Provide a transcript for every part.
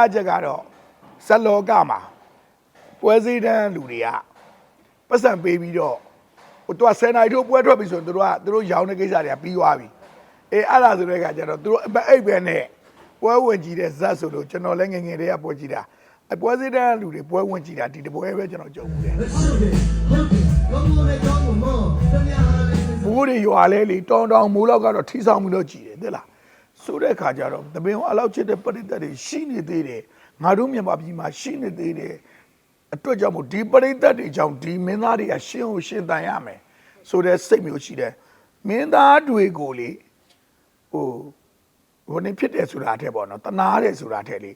ခြားချက်ကတော့ဇက်လောကမှာပွဲစည်းတန်းလူတွေကပတ်စံပေးပြီးတော့ဟိုသူက10နိုင်တို့ပွဲထွက်ပြီဆိုရင်သူတို့ကသူတို့ရောင်းတဲ့ကိစ္စတွေကပြီးသွားပြီအေးအဲ့ဒါဆိုတဲ့အခါကျတော့သူတို့အဲ့အိပ်ပဲနဲ့ပွဲဝင်ကြည့်တဲ့ဇက်ဆိုလို့ကျွန်တော်လည်းငယ်ငယ်တည်းကပွဲကြည့်တာအပွဲစည်းတန်းလူတွေပွဲဝင်ကြည့်တာဒီတပွဲပဲကျွန်တော်ကြုံဘူးတယ်မိုးတွေရွာလဲလေတောင်းတောင်းမိုးလောက်ကတော့ထိဆောင်ပြီးတော့ကြည်တယ်တဲ့လား ဆိုတဲ့ခါကျတော့တပင်ကအလောက်ချစ်တဲ့ပရိသတ်တွေရှိနေသေးတယ်ငါတို့မြန်မာပြည်မှာရှိနေသေးတယ်အတွက်ကြောင့်မို့ဒီပရိသတ်တွေကြောင့်ဒီမင်းသားတွေကရှင်းကိုရှင်းတန်ရမယ်ဆိုတဲ့စိတ်မျိုးရှိတယ်မင်းသားတွေကိုလေဟိုဟိုနေဖြစ်တယ်ဆိုတာအထက်ပေါ့နော်တနာတယ်ဆိုတာအထက်လေ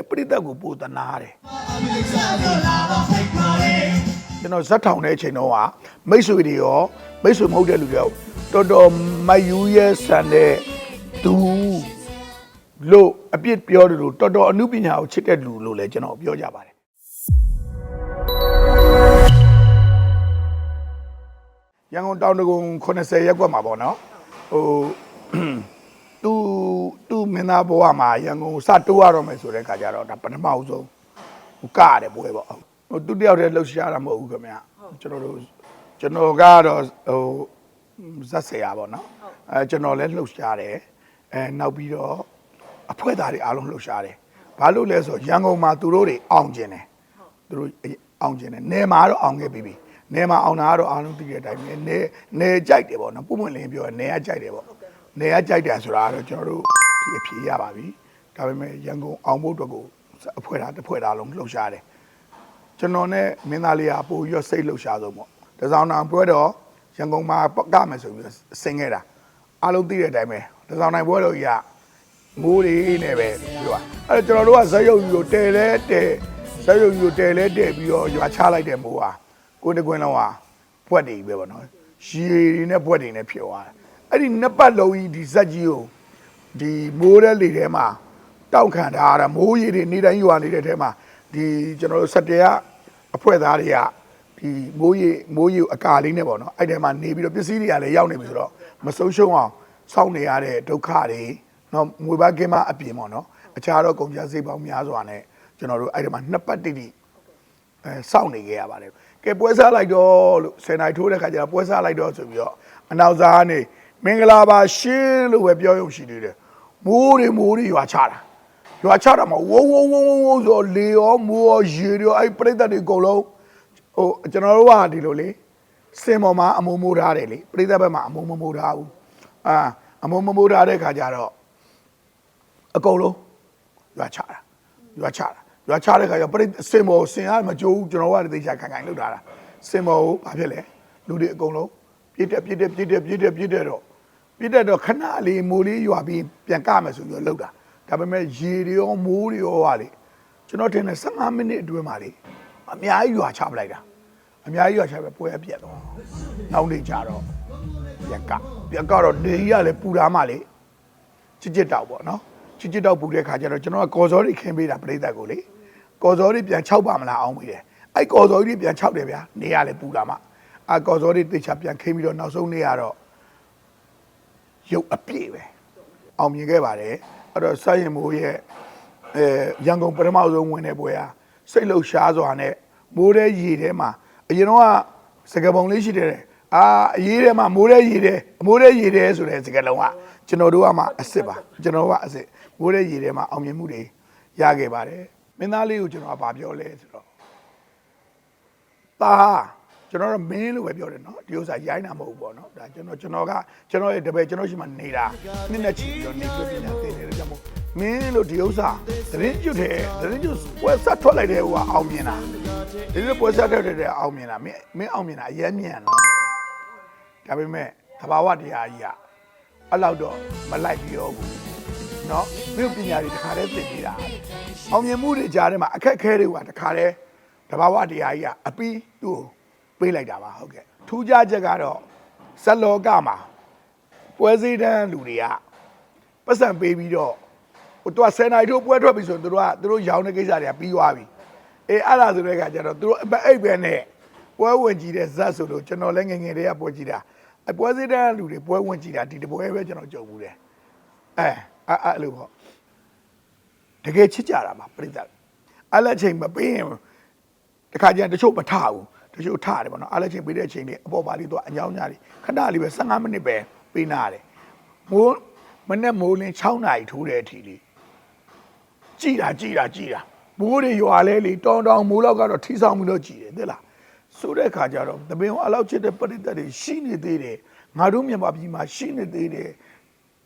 အပရိသတ်ကိုပိုတနာတယ်ကျွန်တော်ဇက်ထောင်တဲ့အချိန်တော့ကမိတ်ဆွေတွေရောမိတ်ဆွေမဟုတ်တဲ့လူတွေရောတော်တော်မယူရဲဆန်တဲ့ သူလို့အပြစ်ပြောတယ်လို့တော်တော်အမှုပညာကိုချစ်တဲ့လူလို့လည်းကျွန်တော်ပြောကြပါတယ်ရန်ကုန်တောင်တကုံ80ရက်ကွက်မှာပေါ့နော်ဟိုသူသူမင်းသားဘဝမှာရန်ကုန်စတိုးရတော့မယ်ဆိုတဲ့ခါကျတော့ဒါပထမအဆုံးဟိုကရတယ်ပွဲပေါ့ဟိုသူတယောက်တည်းလှုပ်ရှားတာမဟုတ်ဘူးခင်ဗျကျွန်တော်တို့ကျွန်တော်ကတော့ဟိုဇက်ဆရာပေါ့နော်အဲကျွန်တော်လည်းလှုပ်ရှားတယ် အဲနောက်ပြီးတော့အဖွဲ့သားတွေအားလုံးလှုပ်ရှားတယ်ဘာလို့လဲဆိုရန်ကုန်မှာသူတို့တွေအောင်ကျင်တယ်သူတို့အောင်ကျင်တယ်နေမှာတော့အောင်ခဲ့ပြီပြီနေမှာအောင်တာကတော့အားလုံးသိတဲ့အတိုင်းပဲနေနေကြိုက်တယ်ပေါ့နော်ပုံမှန်လင်းပြောနေကကြိုက်တယ်ပေါ့နေကကြိုက်တယ်ဆိုတာကတော့ကျွန်တော်တို့ဒီအဖြေရပါပြီဒါပေမဲ့ရန်ကုန်အောင်ဖို့အတွက်ကိုအဖွဲ့သားတစ်ဖွဲ့သားလုံးလှုပ်ရှားတယ်ကျွန်တော်နဲ့မင်းသားလေးကပို့ပြီးတော့စိတ်လှုပ်ရှားဆုံးပေါ့တစောင်းတောင်ပွဲတော့ရန်ကုန်မှာပကမယ်ဆိုပြီးတော့ဆင်းခဲ့တာအားလုံးသိတဲ့အတိုင်းပဲ တစောင်းတိုင်းပွဲတော့ကြီးကမိုးလေးနဲ့ပဲပြောတာအဲ့တော့ကျွန်တော်တို့ကဇက်ရုပ်ယူကိုတဲလဲတဲဇက်ရုပ်ယူကိုတဲလဲတဲပြီးတော့ရွာချလိုက်တဲ့မိုးဟာကိုတကွင်းလုံးဟာဘွက်တွေပဲပေါ့နော်ရေတွေနဲ့ဘွက်တွေနဲ့ဖြစ်သွားတယ်အဲ့ဒီနှစ်ပတ်လုံးကြီးဒီဇက်ကြီးကိုဒီမိုးတဲ့လေထဲမှာတောက်ခံထားရတာမိုးရေတွေနေတိုင်းရွာနေတဲ့ထဲမှာဒီကျွန်တော်တို့စက်တဲကအဖွဲ့သားတွေကဒီမိုးရီမိုးရီအကာလေးနဲ့ပေါ့နော်အဲ့ထဲမှာနေပြီးတော့ပစ္စည်းတွေကလည်းရောက်နေပြီဆိုတော့မဆုံးရှုံးအောင် စောင့်နေရတဲ့ဒုက္ခတွေနော်ငွေပါကင်းမအပြင်ပေါ့နော်အခြားတော့ကုန်ကျစရိတ်ပေါင်းများစွာနဲ့ကျွန်တော်တို့အဲ့ဒီမှာနှစ်ပတ်တိတိအဲစောင့်နေခဲ့ရပါတယ်ကဲပွဲစားလိုက်တော့လို့ဆယ်နိုင်ထိုးတဲ့ခါကျတော့ပွဲစားလိုက်တော့ဆိုပြီးတော့အနောက်စားကနေမင်္ဂလာပါရှင်လို့ပဲပြောရုံရှိသေးတယ်မိုးတွေမိုးတွေရွာချတာရွာချတာမှာဝုန်းဝုန်းဝုန်းဝုန်းဝုန်းဆိုလေရောမိုးရောရေရောအဲ့ပြိတ္တတွေအကုန်လုံးဟိုကျွန်တော်တို့ကဒီလိုလေစင်ပေါ်မှာအမုံမိုးထားတယ်လေပြိတ္တဘက်မှာအမုံမမိုးထားဘူး အာအမုံမမိုးထားတဲ့ခါကျတော့အကုန်လုံးရွာချတာရွာချတာရွာချတဲ့ခါကျပြိတ္တစင်ပေါ်စင်ကမကြိုးဘူးကျွန်တော်ကတေချာခိုင်ခိုင်လုပ်ထားတာစင်ပေါ်ကိုဘာဖြစ်လဲလူတွေအကုန်လုံးပြည့်တက်ပြည့်တက်ပြည့်တက်ပြည့်တက်ပြည့်တက်တော့ပြစ်တဲ့တော့ခဏလေးမိုးလေးရွာပြီးပြန်ကမယ်ဆိုပြီးတော့လောက်တာဒါပေမဲ့ရေတွေရောမိုးတွေရောဟာလေကျွန်တော်ထင်တယ်15မိနစ်အတွင်းမှာလေအများကြီးရွာချပလိုက်တာအများကြီးရွာချပဲပွဲအပြက်တော့နောက်နေကြတော့ ပြန်ကပြန်ကတော့နေကြီးကလည်းပူတာမှလေချစ်ချစ်တောက်ပေါ့နော်ချစ်ချစ်တောက်ပူတဲ့ခါကျတော့ကျွန်တော်ကကော်စောတွေခင်းပေးတာပြိတ္တကိုလေကော်စောတွေပြန်6ပါမလားအောင်ပြီးတယ်အဲ့ကော်စောတွေပြန်6တယ်ဗျာနေရလဲပူတာမှအာကော်စောတွေတေချာပြန်ခင်းပြီးတော့နောက်ဆုံးနေရတော့ရုပ်အပြည့်ပဲအောင်မြင်ခဲ့ပါတယ်အဲ့တော့စိုက်ရင်မိုးရဲ့အဲရန်ကုန်ပထမဆုံးဝင်တဲ့ပွဲဟာစိတ်လှုပ်ရှားစွာနဲ့မိုးတဲ့ရေထဲမှာအရင်တော့ကစကပုံလေးရှိတယ် အာအရေးထဲမှာမိုးတဲ့ရေတဲ့မိုးတဲ့ရေတဲ့ဆိုတဲ့စကားလုံးကကျွန်တော်တို့ကမှအစ်စ်ပါကျွန်တော်ကအစ်စ်မိုးတဲ့ရေထဲမှာအောင်မြင်မှုတွေရခဲ့ပါတယ်မင်းသားလေးကိုကျွန်တော်ကဘာပြောလဲဆိုတော့ပါကျွန်တော်ကမင်းလို့ပဲပြောတယ်နော်ဒီဥစ္စာရိုင်းတာမဟုတ်ဘူးပေါ့နော်ဒါကျွန်တော်ကျွန်တော်ကကျွန်တော်ရဲ့တပည့်ကျွန်တော်ရှိမှနေတာနှစ်နဲ့ချီပြီးတော့နေပြပြနေတယ်လို့ကြောင့်မို့မင်းလို့ဒီဥစ္စာသတင်းကျွတ်တယ်သတင်းကျွတ်ပွဲဆက်ထွက်လိုက်တယ်ဟိုကအောင်မြင်တာဒီလိုပွဲဆက်ထွက်တယ်အောင်မြင်တာမင်းမင်းအောင်မြင်တာအရင်မြန်တော့ ဒါပေမဲ့သဘာဝတရားကြီးကအဲ့လောက်တော့မလိုက်ပြီးတော့ဘူးเนาะမင်းပညာတွေတခါတည်းသင်နေတာအောင်မြင်မှုတွေကြားထဲမှာအခက်အခဲတွေကတခါတည်း တဘာဝတရားကြီးကအပီးသူ့ကိုပေးလိုက်တာပါဟုတ်ကဲ့ထူးခြားချက်ကတော့ဇက်လောကမှာပွဲစည်းတန်းလူတွေကပတ်စံပေးပြီးတော့ဟိုသူက10နိုင်တို့ပွဲထွက်ပြီဆိုရင်သူတို့ကသူတို့ရောင်းတဲ့ကိစ္စတွေကပြီးသွားပြီအေးအဲ့ဒါဆိုတဲ့အခါကျတော့သူတို့အအိပ်ပဲနဲ့ပွဲဝင်ကြည့်တဲ့ဇက်ဆိုလို့ကျွန်တော်လည်းငယ်ငယ်တည်းကပွဲကြည့်တာ အပွဲစည်းတန်းလူတွေပွဲဝင်ကြည့်တာဒီတပွဲပဲကျွန်တော်ကြုံဘူးတယ်အဲအဲ့အဲ့လိုပေါ့တကယ်ချစ်ကြတာပါပြိတ္တအဲ့လက်ချိန်မပေးရင်တခါကျရင်တချို့မထဘူးတချို့ထတယ်ပေါ့နော်အဲ့လက်ချိန်ပေးတဲ့အချိန်လေးအပေါ်ပါလေးတော့အညောင်းညာလေးခဏလေးပဲ15မိနစ်ပဲပေးနာတယ်မိုးမနေ့မိုးလင်း6နာရီထိုးတဲ့အထိလေးကြည်တာကြည်တာကြည်တာမိုးတွေရွာလဲလေတောင်းတောင်းမိုးလောက်ကတော့ထီဆောင်ပြီးတော့ကြည်တယ်သိလား ဆိုတဲ့ခါကျတော့တပင်ကအလောက်ချစ်တဲ့ပရိသတ်တွေရှိနေသေးတယ်ငါတို့မြန်မာပြည်မှာရှိနေသေးတယ်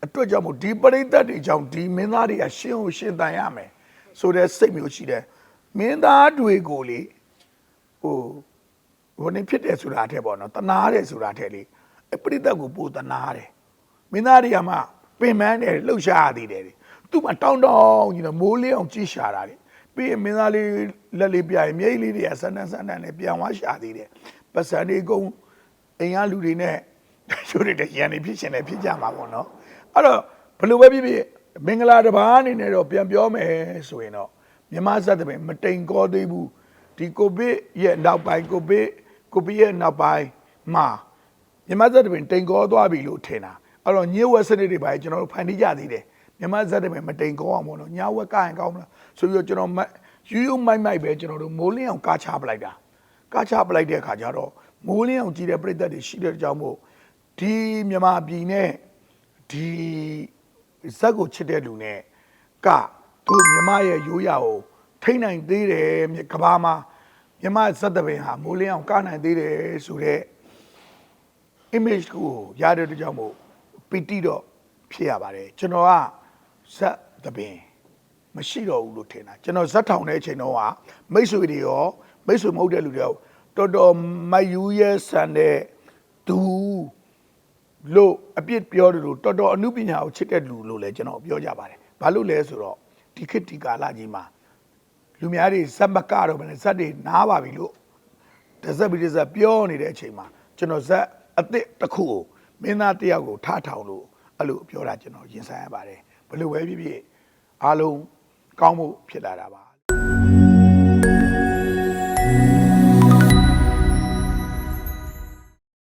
အတွက်ကြောင့်မို့ဒီပရိသတ်တွေကြောင့်ဒီမင်းသားတွေကရှင်းကိုရှင်းတန်ရမယ်ဆိုတဲ့စိတ်မျိုးရှိတယ်မင်းသားတွေကိုလေဟိုဘယ်နေဖြစ်တယ်ဆိုတာတဲ့ပေါ့နော်တနာတယ်ဆိုတာတဲ့လေအပရိသတ်ကိုပိုတနာတယ်မင်းသားတွေကမှပင်ပန်းတယ်လှုပ်ရှားရသေးတယ်လေသူ့မှာတောင်းတောင်းကြီးတော့မိုးလေးအောင်ကြည့်ရှာတာလေ ပြီးရင်မင်းသားလေးလက်လေးပြရင်မြိတ်လေးတွေကဆန်းတန်းဆန်းတန်းနဲ့ပြန်သွားရှာသေးတယ်ပတ်စံတွေကုန်အိမ်ကလူတွေနဲ့ချိုးတွေတရန်နေဖြစ်ရှင်တယ်ဖြစ်ကြမှာပေါ့နော်အဲ့တော့ဘယ်လိုပဲဖြစ်ဖြစ်မင်္ဂလာတစ်ပါးအနေနဲ့တော့ပြန်ပြောမယ်ဆိုရင်တော့မြန်မာစက်တပင်မတိမ်ကောသေးဘူးဒီကိုဗစ်ရဲ့နောက်ပိုင်းကိုဗစ်ကိုဗစ်ရဲ့နောက်ပိုင်းမှာမြန်မာဇက်တပင်တိမ်ကောသွားပြီလို့ထင်တာအဲ့တော့ညှိဝက်စနစ်တွေပါကျွန်တော်တို့ဖန်တီးကြသေးတယ် မြန်မာဇက်တပင်မတိမ်ကောအောင်ပေါ့နော်ညာဝက်ကရင်ကောင်းမလားဆိုပြီးတော့ကျွန်တော်မယူယူမိုက်မိုက်ပဲကျွန်တော်တို့မိုးလင်းအောင်ကာချပလိုက်တာကာချပလိုက်တဲ့အခါကျတော့မိုးလင်းအောင်ကြည့်တဲ့ပြည်သက်တွေရှိတဲ့အကြောင်းမို့ဒီမြန်မာပြည်နဲ့ဒီဇက်ကိုချစ်တဲ့လူနဲ့ကသူမြန်မာရဲ့ရိုးရာကိုထိနိုင်သေးတယ်ကဘာမှာမြန်မာဇက်တပင်ဟာမိုးလင်းအောင်ကာနိုင်သေးတယ်ဆိုတော့ image ကိုရတဲ့အတွက်ကြောင့်မို့ပီတိတော့ဖြစ်ရပါတယ်ကျွန်တော်က ဇက်သပင်မရှိတော့ဘူးလို့ထင်တာကျွန်တော်ဇက်ထောင်တဲ့အချိန်တော့ကမိတ်ဆွေတွေရောမိတ်ဆွေမဟုတ်တဲ့လူတွေရောတော်တော်မယူရဲဆန်တဲ့သူလို့အပြစ်ပြောတယ်လို့တော်တော်အမှုပညာကိုချစ်တဲ့လူလို့လည်းကျွန်တော်ပြောကြပါတယ်ဘာလို့လဲဆိုတော့ဒီခေတ်ဒီကာလကြီးမှာလူများတွေဇက်မကတော့ဘယ်နဲ့ဇက်တွေနားပါပြီလို့တစက်ပြီးတစက်ပြောနေတဲ့အချိန်မှာကျွန်တော်ဇက်အစ်စ်တစ်ခုကိုမင်းသားတစ်ယောက်ကိုထားထောင်လို့အဲ့လိုပြောတာကျွန်တော်ရင်ဆိုင်ရပါတယ် ဘယ်လိုပဲဖြစ်ဖြစ်အားလုံးကောင်းမှုဖြစ်လာတာပါ